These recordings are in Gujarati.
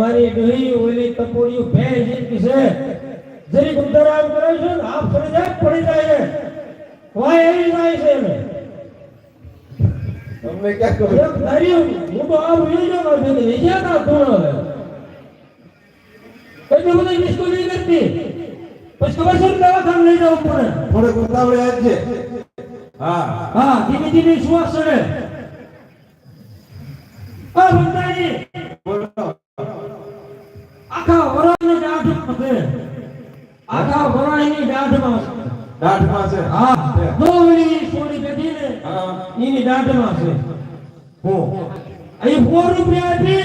તમારી ડોહી ઓલી તપોડિયું ભેંસ જેટલી છે જરીક ઉત્તર આમ કરે છે ને આપ પડી જાય પડી જાય છે વાય એવી જાય છે એને તમને ક્યાં ખબર એક ધાર્યું હું તો આમ લઈ જાઉં છું કે વિજયા ના ધૂણ હવે એટલું બધું નિષ્કો નહીં કરતી પછી ખબર છે ને દવાખાને લઈ જવું પડે થોડેક ઉતાવળે આજ છે હા હા ધીમે ધીમે શ્વાસ ચડે આ બંધાજી બોલો આખા વરાળની દાઢમાં છે. આખા વરાળની દાઢમાં છે. દાઢમાં છે. હા. દોવડી સોની બેઠી ને એની દાઢમાં છે. હો. અહીં ફોર રૂપિયા આપી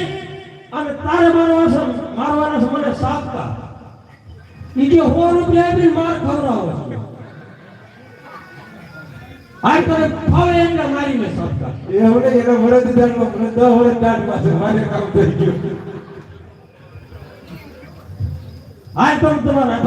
અને તારે મારવા છે મારવાના છે મને સાપતા. કે સો રૂપિયા આપી માર ખવડાવો આ તને ફાવે એટલે મારીને સાપકા એ હવે એનો વરદ દાઢમાં વડે દાઢમાં છે મારે કામ થઈ ગયું. આ તો તમારા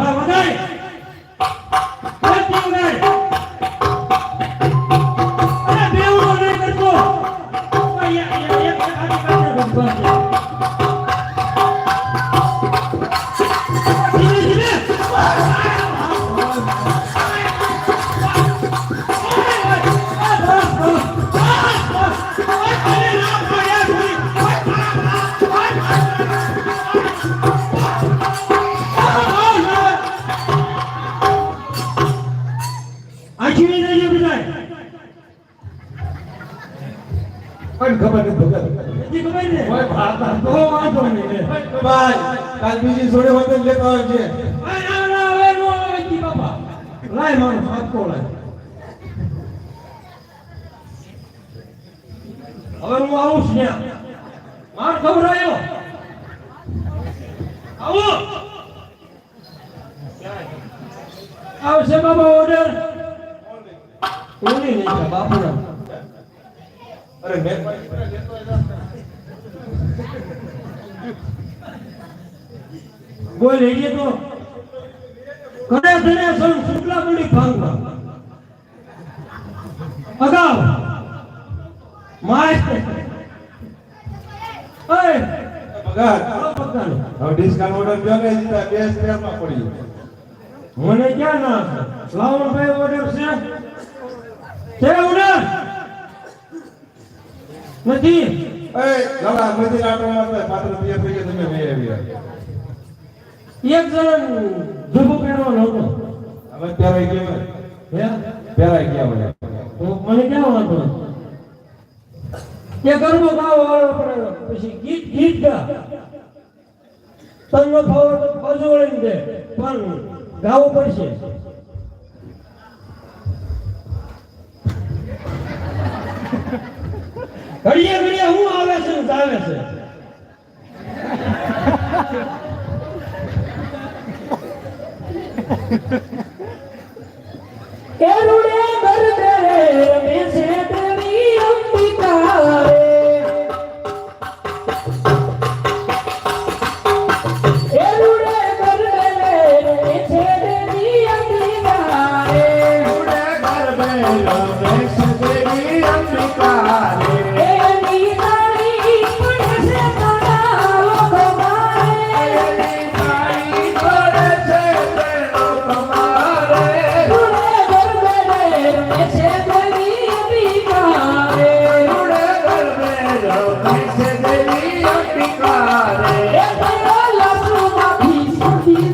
આખી નહીં બધાય પણ ખબર નથી ભગત હજી ખબર ને ઓય ભાતા તો વાંધો નહીં ભાઈ કાલ બીજી જોડે હોતે લેતો આવજે આ ના ના હવે નો આવે જી બાપા લાય મારો હાથકો લાય હવે હું આવું છું આવશે બાબા ઓર્ડર કોની નહીં છે બાપુરા અરે મેં બોલ લઈએ તો. કરે ધરે સૌ શુક્લા મુડી ભાંગવા. અગાઉ. માય ઓય. હવે ડિસ્કાઉન્ટ ઓર્ડર જો કે બે પડી મને ક્યાં ના છે શ્રાવણભાઈ ઓર્ડર છે? છે ઓર્ડર નથી. એ લાલા મધી આટો મારતો પાત્ર રૂપિયા પૈકી તમે બે આવ્યા. એક જણ જુબો પહેરવાનો હતો. હવે પહેરાઈ ગયા હે? પહેરાઈ ગયા મને તો મને ક્યાં વાંધો એ ગરબો ગાવો વાળો પડે પછી ગીત ગીત ગા. તનનો ભાવ તો વળીને દે. પણ ગાવું પડશે. ઘડીએ ઘડીએ હું આવે છે આવે છે? કેરુડ